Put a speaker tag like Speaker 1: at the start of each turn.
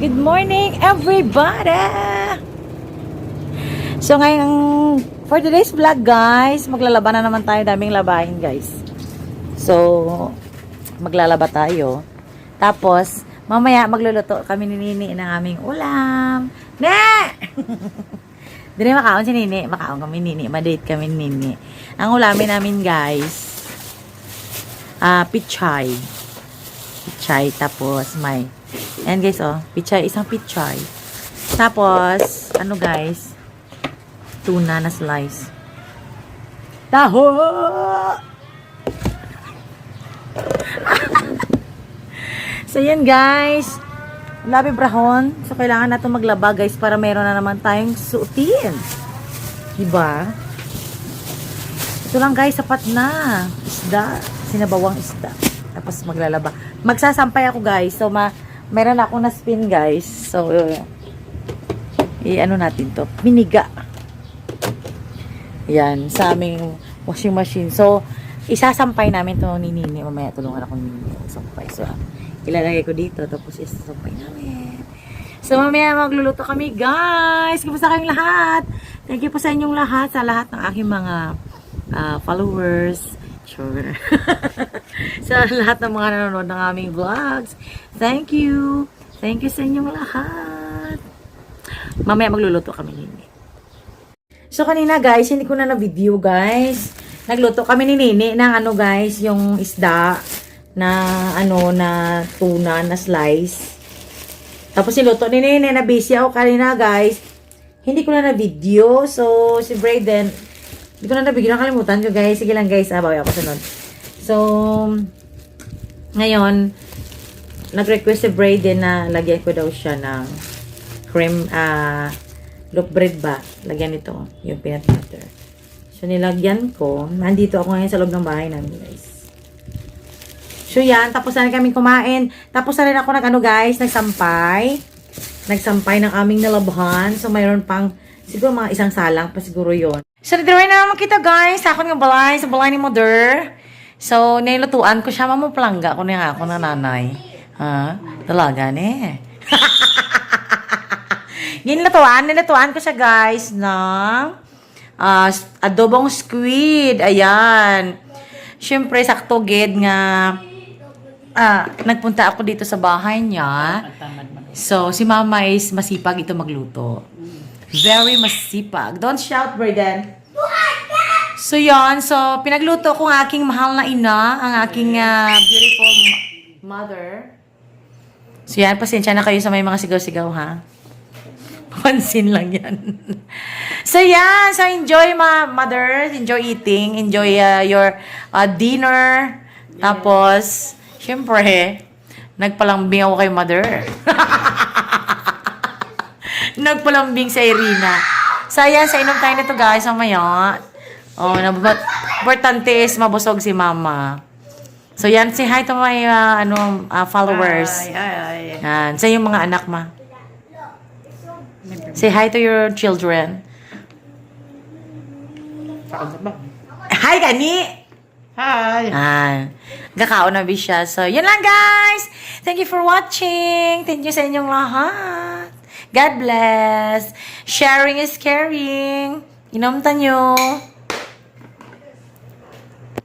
Speaker 1: Good morning, everybody! So, ngayon, for today's vlog, guys, maglalaba na naman tayo. Daming labahin, guys. So, maglalaba tayo. Tapos, mamaya, magluluto kami ni Nini ng aming ulam. Ne! Dili makaon si Nini. Makaon kami Nini. Madate kami ni Nini. Ang ulamin namin, guys, ah pichay. Pichay. Tapos, may Ayan guys, oh. Pichay. Isang pichay. Tapos, ano guys? Tuna na slice. Taho! so, yan guys. Labi brahon. So, kailangan natin maglaba guys para meron na naman tayong suotin. Diba? Ito lang guys, sapat na. Isda. Sinabawang isda. Tapos maglalaba. Magsasampay ako guys. So, ma meron ako na spin guys. So, i-ano natin to. Miniga. Yan. Sa aming washing machine. So, isasampay namin to ni Nini. Mamaya tulungan ako ni Nini. So, ilalagay ko dito. Tapos isasampay namin. So, mamaya magluluto kami, guys. Kumusta kayong lahat? Thank you po sa inyong lahat. Sa lahat ng aking mga ah, followers. Sure. sa lahat ng mga nanonood ng aming vlogs. Thank you. Thank you sa inyong lahat. Mamaya magluluto kami nini. So kanina guys, hindi ko na na-video guys. Nagluto kami ni Nini ng ano guys, yung isda na ano na tuna na slice. Tapos niluto ni Nini na busy ako kanina guys. Hindi ko na na-video. So si Brayden, hindi ko na na-video. Nakalimutan ko guys. Sige lang guys, ah, bawi ako sunod. So, ngayon, nag-request si Brayden na lagyan ko daw siya ng cream, ah, loaf bread ba? Lagyan ito, yung peanut butter. So, nilagyan ko. Nandito ako ngayon sa loob ng bahay namin, guys. So, yan. Tapos na rin kami kumain. Tapos na rin ako nag, ano, guys, nagsampay. Nagsampay ng aming nalabhan. So, mayroon pang, siguro mga isang salang pa siguro yon So, nadirawin na naman kita, guys. Sa akin ng balay, sa balay ni Mother. So, nilutuan ko siya. Mamupalangga ko niya ako na nanay. Ha? Talaga, ne? Ginlutuan, nilutuan ko siya, guys, ng ah, adobong squid. Ayan. Siyempre, sakto gid nga ah, nagpunta ako dito sa bahay niya. So, si mama is masipag ito magluto. Very masipag. Don't shout, Braden. So, yon So, pinagluto ko ang aking mahal na ina, ang aking ah, beautiful mother. So, yan. Pasensya na kayo sa may mga sigaw-sigaw, ha? Pansin lang yan. so, yan. So, enjoy, ma mother. Enjoy eating. Enjoy ah, your ah, dinner. Tapos, syempre, nagpalambing ako kay mother. Nagpalambing sa Irina. So, ayan, sa inom tayo nito, guys, mamaya. Oh, nababat. Importante is mabusog si mama. So, yan, say hi to my, ah, ano, ah, followers.
Speaker 2: Ay, ay, ay.
Speaker 1: Yan, sa yung mga anak, ma. Say hi to your children. Hi, gani!
Speaker 2: Hi!
Speaker 1: Ah, gakaon na siya. So, yun lang guys. Thank you for watching. Thank you sa inyong lahat. God bless. Sharing is caring. Inomta nyo.